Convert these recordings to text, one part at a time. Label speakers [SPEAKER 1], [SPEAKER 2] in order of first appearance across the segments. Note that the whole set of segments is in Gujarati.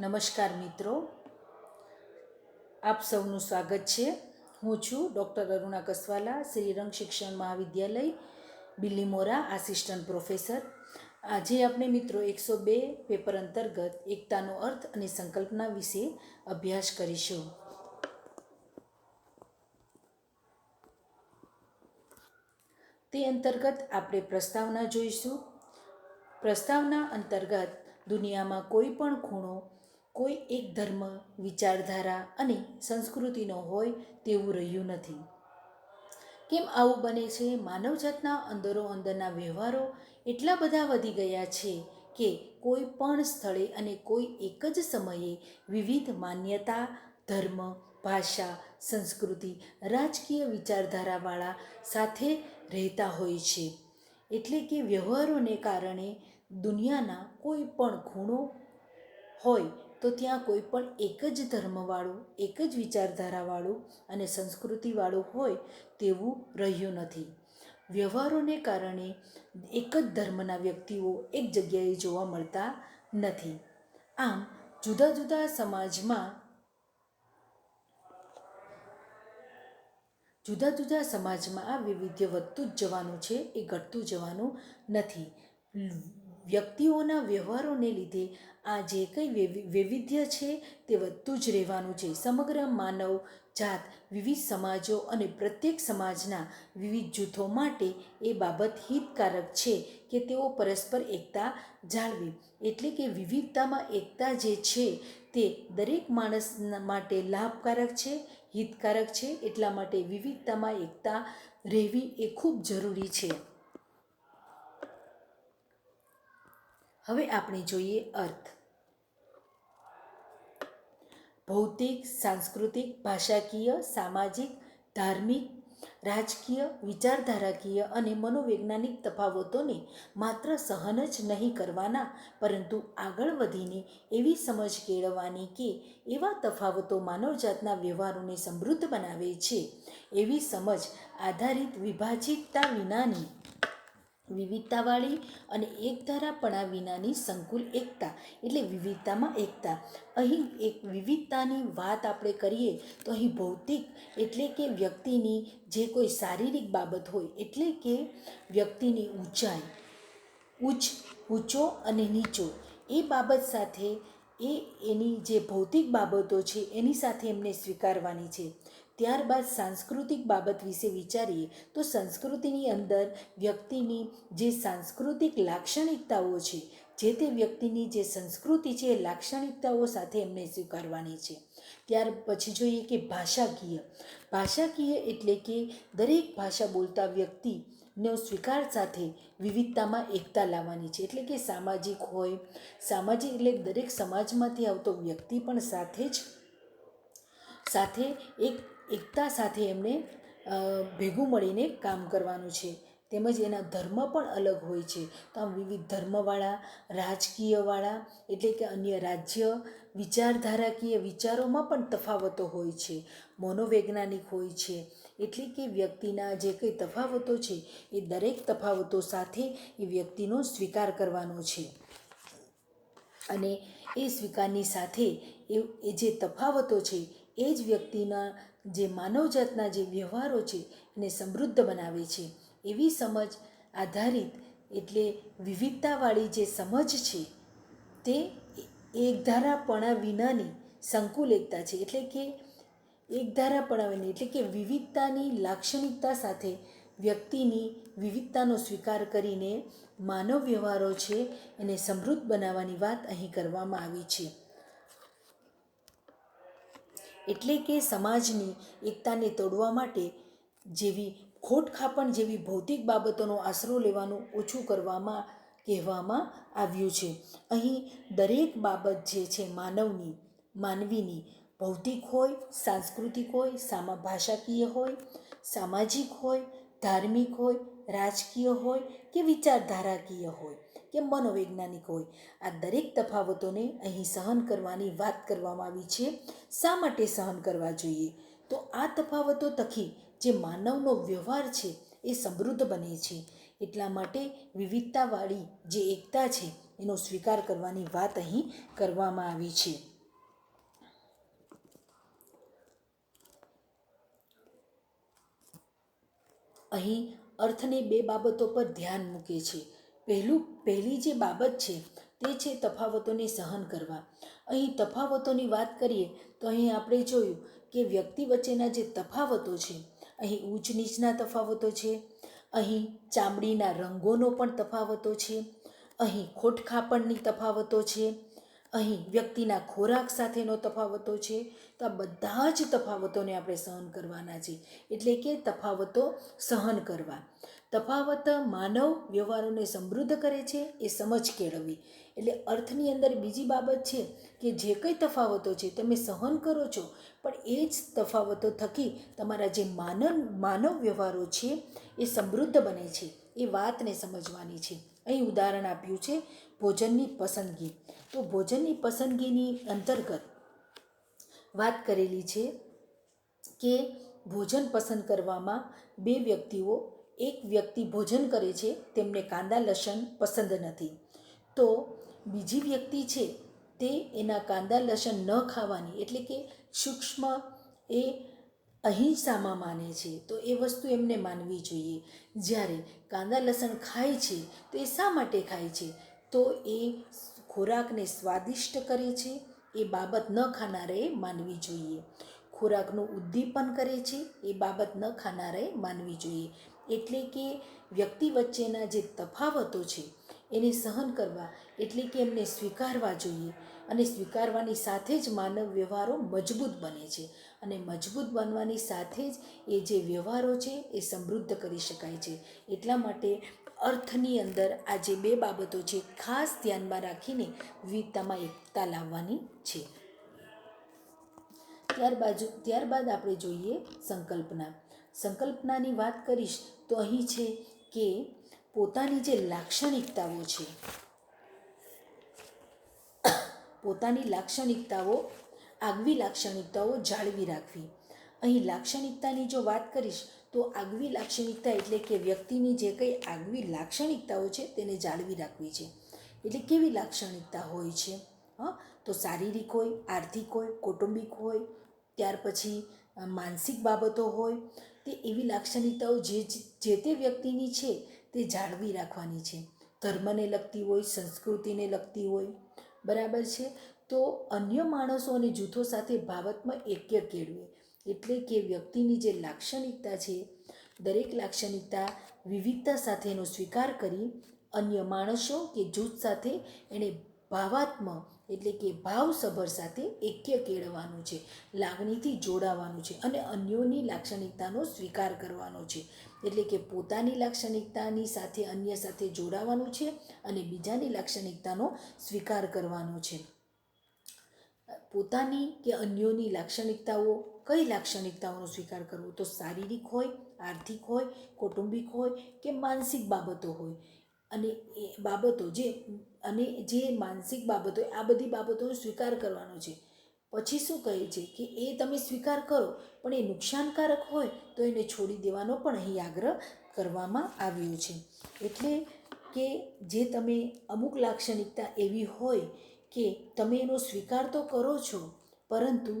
[SPEAKER 1] નમસ્કાર મિત્રો. આપ સૌનું સ્વાગત છે. હું છું ડૉક્ટર અરુણા કસવાલા શ્રીરંગ શિક્ષણ મહાવિદ્યાલય બિલ્લીમોરા આસિસ્ટન્ટ પ્રોફેસર. આજે આપણે મિત્રો એકસો બે પેપર અંતર્ગત એકતાનો અર્થ અને સંકલ્પના વિશે અભ્યાસ કરીશું. તે અંતર્ગત આપણે પ્રસ્તાવના જોઈશું. પ્રસ્તાવના અંતર્ગત દુનિયામાં કોઈ પણ ખૂણો કોઈ એક ધર્મ, વિચારધારા અને સંસ્કૃતિનો હોય તેવું રહ્યું નથી. કેમ આવું બને છે? માનવજાતના અંદરો અંદરના વ્યવહારો એટલા બધા વધી ગયા છે કે કોઈ પણ સ્થળે અને કોઈ એક જ સમયે વિવિધ માન્યતા, ધર્મ, ભાષા, સંસ્કૃતિ, રાજકીય વિચારધારાવાળા સાથે રહેતા હોય છે. એટલે કે વ્યવહારોને કારણે દુનિયાના કોઈ પણ ખૂણો હોય તો ત્યાં કોઈ પણ એક જ ધર્મવાળું, એક જ વિચારધારાવાળું અને સંસ્કૃતિવાળું હોય તેવું રહ્યું નથી. વ્યવહારોને કારણે એક જ ધર્મના વ્યક્તિઓ એક જગ્યાએ જોવા મળતા નથી. આમ, જુદા જુદા સમાજમાં જુદા જુદા સમાજમાં આ વૈવિધ્ય વધતું જ જવાનું છે, એ ઘટતું જવાનું નથી. વ્યક્તિઓના વ્યવહારોને લીધે આ જે કંઈ વૈવિધ્ય છે તે વધતું જ રહેવાનું છે. સમગ્ર માનવ જાત, વિવિધ સમાજો અને પ્રત્યેક સમાજના વિવિધ જૂથો માટે એ બાબત હિતકારક છે કે તેઓ પરસ્પર એકતા જાળવે. એટલે કે વિવિધતામાં એકતા જે છે તે દરેક માણસ માટે લાભકારક છે, હિતકારક છે. એટલા માટે વિવિધતામાં એકતા રહેવી એ ખૂબ જરૂરી છે. હવે આપણે જોઈએ અર્થ. ભૌતિક, સાંસ્કૃતિક, ભાષાકીય, સામાજિક, ધાર્મિક, રાજકીય, વિચારધારાકીય અને મનોવૈજ્ઞાનિક તફાવતોને માત્ર સહન જ નહીં કરવાના, પરંતુ આગળ વધીને એવી સમજ કેળવવાની કે એવા તફાવતો માનવજાતના વ્યવહારોને સમૃદ્ધ બનાવે છે. એવી સમજ આધારિત વિભાજિતતા વિનાની વિવિધતાવાળી અને એકધારાપણા વિનાની સંકુલ એકતા, એટલે વિવિધતામાં એકતા. અહીં એક વિવિધતાની વાત આપણે કરીએ તો અહીં ભૌતિક એટલે કે વ્યક્તિની જે કોઈ શારીરિક બાબત હોય, એટલે કે વ્યક્તિની ઊંચાઈ, ઉચ્ચ, ઊંચો અને નીચો, એ બાબત સાથે એ એની જે ભૌતિક બાબતો છે, એની સાથે એમને સ્વીકારવાની છે. ત્યારબાદ સાંસ્કૃતિક બાબત વિશે વિચારીએ, તો સંસ્કૃતિની અંદર વ્યક્તિની જે સાંસ્કૃતિક લાક્ષણિકતાઓ છે, જે તે વ્યક્તિની જે સંસ્કૃતિ છે, એ લાક્ષણિકતાઓ સાથે એમને સ્વીકારવાની છે. ત્યાર પછી જોઈએ કે ભાષાકીય. ભાષાકીય એટલે કે દરેક ભાષા બોલતા વ્યક્તિ નો સ્વીકાર સાથે વિવિધતામાં એકતા લાવવાની છે. એટલે કે સામાજિક હોય, સામાજિક એટલે દરેક સમાજમાંથી આવતો વ્યક્તિ પણ સાથે જ, સાથે એક, એકતા સાથે એમને ભેગું મળીને કામ કરવાનું છે. તેમજ એના ધર્મ પણ અલગ હોય છે. તો આમ વિવિધ ધર્મવાળા, રાજકીયવાળા એટલે કે અન્ય રાજ્ય, વિચારધારાકીય વિચારોમાં પણ તફાવતો હોય છે. મનોવૈજ્ઞાનિક હોય છે. એટલે કે વ્યક્તિના જે કંઈ તફાવતો છે, એ દરેક તફાવતો સાથે એ વ્યક્તિનો સ્વીકાર કરવાનો છે. અને એ સ્વીકારની સાથે એ જે તફાવતો છે, એ જ વ્યક્તિના જે માનવજાતના જે વ્યવહારો છે, એને સમૃદ્ધ બનાવે છે. એવી સમજ આધારિત એટલે વિવિધતાવાળી જે સમજ છે, તે એકધારાપણા વિનાની સંકુલ એકતા છે. એટલે કે એકધારાપણા વિના એટલે કે વિવિધતાની લાક્ષણિકતા સાથે વ્યક્તિની વિવિધતાનો સ્વીકાર કરીને માનવ વ્યવહારો છે એને સમૃદ્ધ બનાવવાની વાત અહીં કરવામાં આવી છે. એટલે કે સમાજની એકતાને તોડવા માટે જેવી ખોટખાપણ જેવી ભૌતિક બાબતોનો આશરો લેવાનું ઓછું કરવામાં કહેવામાં આવ્યું છે. અહીં દરેક બાબત જે છે માનવની, માનવીની ભૌતિક હોય, સાંસ્કૃતિક હોય, સામા, ભાષાકીય હોય, સામાજિક હોય, ધાર્મિક હોય, રાજકીય હોય કે વિચારધારાકીય હોય કે મનોવૈજ્ઞાનિક હોય. આ દરેક તફાવતોને અહીં સહન કરવાની વાત કરવામાં આવી છે. શા માટે સહન કરવા જોઈએ? તો આ તફાવતો થકી જે માનવનો વ્યવહાર છે એ સમૃદ્ધ બને છે. એટલા માટે વિવિધતાવાળી જે એકતા છે એનો સ્વીકાર કરવાની વાત અહીં કરવામાં આવી છે. અહીં અર્થને બે બાબતો પર ધ્યાન મૂકે છે. પહેલું, પહેલી જે બાબત છે તે છે તફાવતોને સહન કરવા. અહીં તફાવતોની વાત કરીએ તો અહીં આપણે જોયું કે વ્યક્તિ વચ્ચેના જે તફાવતો છે, અહીં ઊંચ નીચના તફાવતો છે, અહીં ચામડીના રંગોનો પણ તફાવતો છે, અહીં ખોટખાપણની તફાવતો છે અહીં વ્યક્તિના ખોરાક સાથેનો તફાવતો છે તો આ બધા જ તફાવતોને આપણે સહન કરવાના છે. એટલે કે તફાવતો સહન કરવા. તફાવત માનવ વ્યવહારોને સમૃદ્ધ કરે છે, એ સમજ કેળવવી. એટલે અર્થની અંદર બીજી બાબત છે કે જે કંઈ તફાવતો છે તમે સહન કરો છો, પણ એ જ તફાવતો થકી તમારા જે માનવ માનવ વ્યવહારો છે એ સમૃદ્ધ બને છે, એ વાતને સમજવાની છે. અહીં ઉદાહરણ આપ્યું છે ભોજનની પસંદગી. તો ભોજનની પસંદગીની અંતર્ગત વાત કરેલી છે કે ભોજન પસંદ કરવામાં બે વ્યક્તિઓ, એક વ્યક્તિ ભોજન કરે છે, તેમને કાંદા લસણ પસંદ નથી. તો બીજી વ્યક્તિ છે, તે એના કાંદા લસણ ન ખાવાની, એટલે કે સૂક્ષ્મ એ અહિંસામાં માને છે. તો એ વસ્તુ એમને માનવી જોઈએ. જ્યારે કાંદા લસણ ખાય છે, તો એ શા માટે ખાય છે? તો એ ખોરાકને સ્વાદિષ્ટ કરે છે, એ બાબત ન ખાનારે માનવી જોઈએ. ખોરાકનું ઉદ્દીપન કરે છે, એ બાબત ન ખાનારે માનવી જોઈએ. એટલે કે વ્યક્તિ વચ્ચેના જે તફાવતો છે, એને સહન કરવા એટલે કે એમને સ્વીકારવા જોઈએ. અને સ્વીકારવાની સાથે જ માનવ વ્યવહારો મજબૂત બને છે. અને મજબૂત બનવાની સાથે જ એ જે વ્યવહારો છે એ સમૃદ્ધ કરી શકાય છે. એટલા માટે અર્થની અંદર આ જે બે બાબતો છે, ખાસ ધ્યાનમાં રાખીને વિવિધતામાં એકતા લાવવાની છે. ત્યારબાદ ત્યારબાદ આપણે જોઈએ સંકલ્પના. સંકલ્પનાની વાત કરીશ તો અહીં છે કે પોતાની જે લાક્ષણિકતાઓ છે, પોતાની લાક્ષણિકતાઓ આગવી લાક્ષણિકતાઓ જાળવી રાખવી. અહીં લાક્ષણિકતાની જો વાત કરીશ, તો આગવી લાક્ષણિકતા એટલે કે વ્યક્તિની જે કંઈ આગવી લાક્ષણિકતાઓ છે તેને જાળવી રાખવી છે. એટલે કેવી લાક્ષણિકતા હોય છે? હા? તો શારીરિક હોય, આર્થિક હોય, કૌટુંબિક હોય, ત્યાર પછી માનસિક બાબતો હોય, તે એવી લાક્ષણિકતાઓ જે જે તે વ્યક્તિની છે તે જાળવી રાખવાની છે. ધર્મને લગતી હોય, સંસ્કૃતિને લગતી હોય, બરાબર છે? તો અન્ય માણસો અને જૂથો સાથે ભાવાત્મક એક્ય કેળવે, એટલે કે વ્યક્તિની જે લાક્ષણિકતા છે, દરેક લાક્ષણિકતા વિવિધતા સાથેનો સ્વીકાર કરી અન્ય માણસો કે જૂથ સાથે એણે ભાવાત્મક એટલે કે ભાવસભર સાથે એક્ય કેળવવાનું છે, લાગણીથી જોડાવાનું છે અને અન્યોની લાક્ષણિકતાનો સ્વીકાર કરવાનો છે, એટલે કે પોતાની લાક્ષણિકતાની સાથે અન્ય સાથે જોડાવાનું છે અને બીજાની લાક્ષણિકતાનો સ્વીકાર કરવાનો છે. પોતાની કે અન્યોની લાક્ષણિકતાઓ, કઈ લાક્ષણિકતાઓનો સ્વીકાર કરવો? તો શારીરિક હોય, આર્થિક હોય, કૌટુંબિક હોય કે માનસિક બાબતો હોય? અને એ બાબતો જે, અને જે માનસિક બાબતો આ બધી બાબતોનો સ્વીકાર કરવાનો છે. પછી શું કહે છે કે એ તમે સ્વીકાર કરો, પણ એ નુકસાનકારક હોય, તો એને છોડી દેવાનો પણ અહીં આગ્રહ કરવામાં આવ્યો છે. એટલે કે જે તમે અમુક લાક્ષણિકતા એવી હોય કે તમે એનો સ્વીકાર તો કરો છો, પરંતુ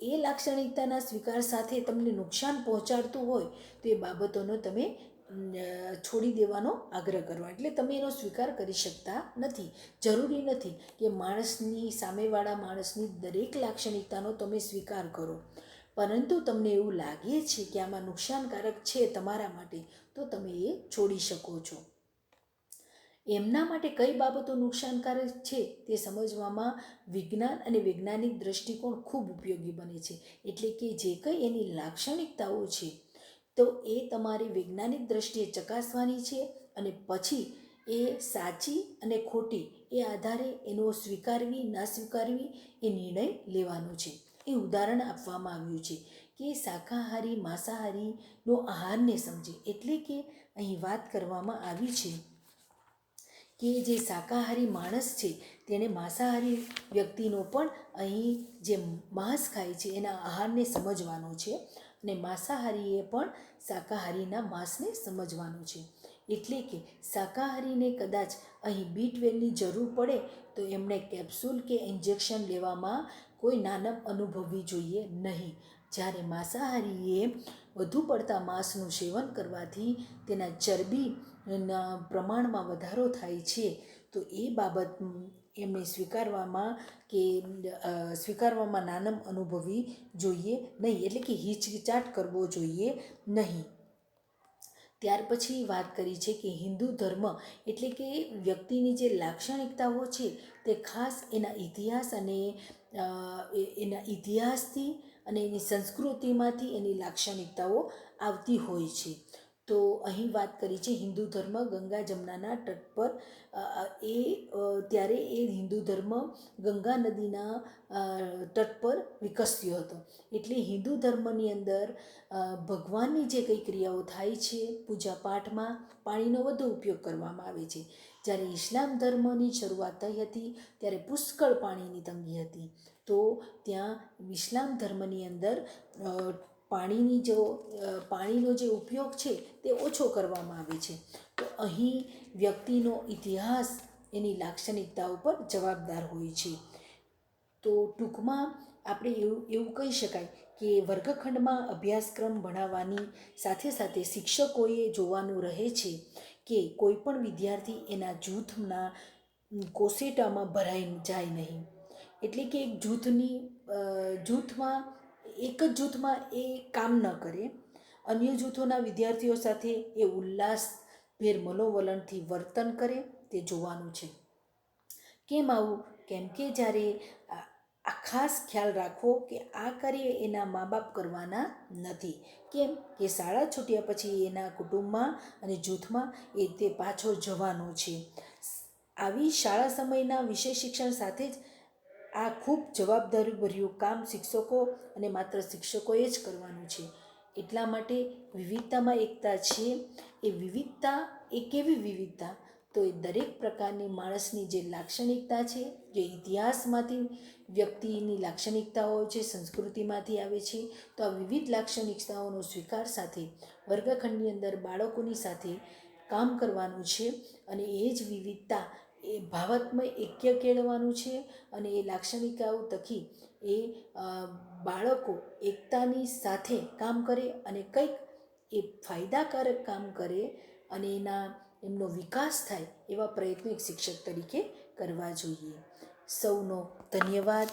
[SPEAKER 1] એ લાક્ષણિકતાના સ્વીકાર સાથે તમને નુકસાન પહોંચાડતું હોય, તો એ બાબતોનો તમે છોડી દેવાનો આગ્રહ કરવા એટલે તમે એનો સ્વીકાર કરી શકતા નથી. જરૂરી નથી કે માણસની સામેવાળા માણસની દરેક લાક્ષણિકતાનો તમે સ્વીકાર કરો. પરંતુ તમને એવું લાગે છે કે આમાં નુકસાનકારક છે તમારા માટે, તો તમે એ છોડી શકો છો. એમના માટે કઈ બાબતો નુકસાનકારક છે તે સમજવામાં વિજ્ઞાન અને વૈજ્ઞાનિક દ્રષ્ટિકોણ ખૂબ ઉપયોગી બને છે. એટલે કે જે કંઈ એની લાક્ષણિકતાઓ છે, તો એ તમારી વૈજ્ઞાનિક દ્રષ્ટિએ ચકાસવાની છે અને પછી એ સાચી અને ખોટી એ આધારે એનો સ્વીકારવી, ના સ્વીકારવી એ નિર્ણય લેવાનો છે. એ ઉદાહરણ આપવામાં આવ્યું છે કે શાકાહારી, માંસાહારીનો આહારને સમજે. એટલે કે અહીં વાત કરવામાં આવી છે કે જે શાકાહારી માણસ છે તેણે માંસાહારી વ્યક્તિનો પણ અહીં જે માંસ ખાય છે, એના આહારને સમજવાનો છે અને માંસાહારીએ પણ શાકાહારીના માંસને સમજવાનું છે. એટલે કે શાકાહારીને કદાચ અહીં બી ટ્વેલ્વની જરૂર પડે, તો એમણે કેપ્સ્યુલ કે ઇન્જેક્શન લેવામાં કોઈ નાનપ અનુભવવી જોઈએ નહીં. જ્યારે માંસાહારીએ વધુ પડતા માંસનું સેવન કરવાથી તેના ચરબીના પ્રમાણમાં વધારો થાય છે, તો એ બાબત એમણે સ્વીકારવામાં કે સ્વીકારવામાં નાનમ અનુભવવી જોઈએ નહીં, એટલે કે હિચકિચાટ કરવો જોઈએ નહીં. ત્યાર પછી વાત કરી છે કે હિન્દુ ધર્મ એટલે કે વ્યક્તિની જે લાક્ષણિકતાઓ છે, તે ખાસ એના ઇતિહાસ અને એના ઇતિહાસથી અને એની સંસ્કૃતિમાંથી એની લાક્ષણિકતાઓ આવતી હોય છે. તો અહીં વાત કરી છે હિન્દુ ધર્મ ગંગા જમનાના તટ પર. એ ત્યારે એ હિન્દુ ધર્મ ગંગા નદીના તટ પર વિકસ્યો હતો. એટલે હિન્દુ ધર્મની અંદર ભગવાનની જે કંઈ ક્રિયાઓ થાય છે, પૂજા પાઠમાં પાણીનો વધુ ઉપયોગ કરવામાં આવે છે. જ્યારે ઇસ્લામ ધર્મની શરૂઆત થઈ હતી, ત્યારે પુષ્કળ પાણીની તંગી હતી. તો ત્યાં ઇસ્લામ ધર્મની અંદર પાણીની જો પાણીનો જે ઉપયોગ છે તે ઓછો કરવામાં આવે છે. તો અહીં વ્યક્તિનો ઇતિહાસ એની લાક્ષણિકતા ઉપર જવાબદાર હોય છે. તો ટૂંકમાં આપણે એવું એવું કહી શકાય કે વર્ગખંડમાં અભ્યાસક્રમ ભણાવવાની સાથે સાથે શિક્ષકોએ જોવાનું રહે છે કે કોઈ પણ વિદ્યાર્થી એના જૂથના કોસેટામાં ભરાઈ જાય નહીં. એટલે કે એક જૂથની જૂથમાં એક જ જૂથમાં એ કામ ન કરે. અન્ય જૂથોના વિદ્યાર્થીઓ સાથે એ ઉલ્લાસભેર મનોવલણથી વર્તન કરે, તે જોવાનું છે. કેમ આવું? કેમ કે જ્યારે આ ખાસ ખ્યાલ રાખવો કે આ કાર્ય એના મા બાપ કરવાના નથી. કેમ કે શાળા છૂટ્યા પછી એના કુટુંબમાં અને જૂથમાં એ તે પાછો જવાનો છે. આવી શાળા સમયના વિશેષ શિક્ષણ સાથે જ આ ખૂબ જવાબદારીભર્યું કામ શિક્ષકો અને માત્ર શિક્ષકોએ જ કરવાનું છે. એટલા માટે વિવિધતામાં એકતા છે. એ વિવિધતા, એ કેવી વિવિધતા? તો એ દરેક પ્રકારની માણસની જે લાક્ષણિકતા છે, જે ઇતિહાસમાંથી વ્યક્તિની લાક્ષણિકતાઓ છે, સંસ્કૃતિમાંથી આવે છે, તો આ વિવિધ લાક્ષણિકતાઓનો સ્વીકાર સાથે, વર્ગખંડની અંદર બાળકોની સાથે કામ કરવાનું છે અને એ જ વિવિધતા એ ભાવાત્મય એક્ય કેળવવાનું છે અને એ લાક્ષણિકતાઓ થકી એ બાળકો એકતાની સાથે કામ કરે અને કંઈક એ ફાયદાકારક કામ કરે અને એના, એમનો વિકાસ થાય એવા પ્રયત્નો એક શિક્ષક તરીકે કરવા જોઈએ. સૌનો ધન્યવાદ.